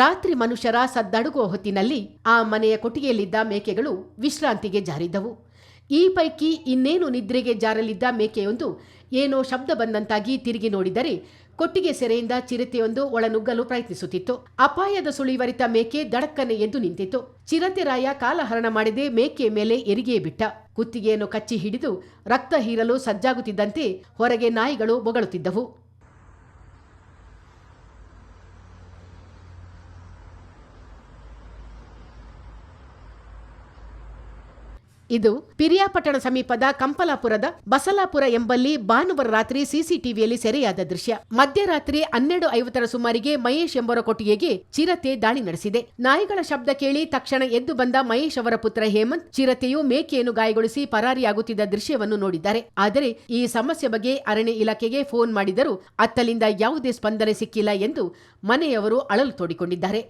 ರಾತ್ರಿ ಮನುಷ್ಯರ ಸದ್ದಡುಗುವ ಹೊತ್ತಿನಲ್ಲಿ ಆ ಮನೆಯ ಕೊಟ್ಟಿಗೆಯಲ್ಲಿದ್ದ ಮೇಕೆಗಳು ವಿಶ್ರಾಂತಿಗೆ ಜಾರಿದ್ದವು. ಈ ಪೈಕಿ ಇನ್ನೇನು ನಿದ್ರೆಗೆ ಜಾರಲಿದ್ದ ಮೇಕೆಯೊಂದು ಏನೋ ಶಬ್ದ ಬಂದಂತಾಗಿ ತಿರುಗಿ ನೋಡಿದರೆ ಕೊಟ್ಟಿಗೆ ಸೆರೆಯಿಂದ ಚಿರತೆಯೊಂದು ಒಳನುಗ್ಗಲು ಪ್ರಯತ್ನಿಸುತ್ತಿತ್ತು. ಅಪಾಯದ ಸುಳಿವರಿತ ಮೇಕೆ ದಡಕ್ಕನೆ ಎದ್ದು ನಿಂತಿತ್ತು. ಚಿರತೆರಾಯ ಕಾಲಹರಣ ಮಾಡದೆ ಮೇಕೆಯ ಮೇಲೆ ಎರಿಗೆಯೇ ಬಿಟ್ಟ. ಕುತ್ತಿಗೆಯನ್ನು ಕಚ್ಚಿ ಹಿಡಿದು ರಕ್ತ ಹೀರಲು ಸಜ್ಜಾಗುತ್ತಿದ್ದಂತೆ ಹೊರಗೆ ನಾಯಿಗಳು ಬೊಗಳುತ್ತಿದ್ದವು. ಇದು ಪಿರಿಯಾಪಟ್ಟಣ ಸಮೀಪದ ಕಂಪಲಾಪುರದ ಬಸಲಾಪುರ ಎಂಬಲ್ಲಿ ಭಾನುವಾರ ರಾತ್ರಿ ಸಿಸಿಟಿವಿಯಲ್ಲಿ ಸೆರೆಯಾದ ದೃಶ್ಯ. ಮಧ್ಯರಾತ್ರಿ ಹನ್ನೆರಡು ಐವತ್ತರ ಸುಮಾರಿಗೆ ಮಹೇಶ್ ಎಂಬರ ಕೊಟ್ಟಿಗೆಗೆ ಚಿರತೆ ದಾಳಿ ನಡೆಸಿದೆ. ನಾಯಿಗಳ ಶಬ್ದ ಕೇಳಿ ತಕ್ಷಣ ಎದ್ದು ಬಂದ ಮಹೇಶ್ ಅವರ ಪುತ್ರ ಹೇಮಂತ್ ಚಿರತೆಯು ಮೇಕೆಯನ್ನು ಗಾಯಗೊಳಿಸಿ ಪರಾರಿಯಾಗುತ್ತಿದ್ದ ದೃಶ್ಯವನ್ನು ನೋಡಿದ್ದಾರೆ. ಆದರೆ ಈ ಸಮಸ್ಯೆ ಬಗ್ಗೆ ಅರಣ್ಯ ಇಲಾಖೆಗೆ ಫೋನ್ ಮಾಡಿದರೂ ಅತ್ತಲಿಂದ ಯಾವುದೇ ಸ್ಪಂದನೆ ಸಿಕ್ಕಿಲ್ಲ ಎಂದು ಮನೆಯವರು ಅಳಲು ತೋಡಿಕೊಂಡಿದ್ದಾರೆ.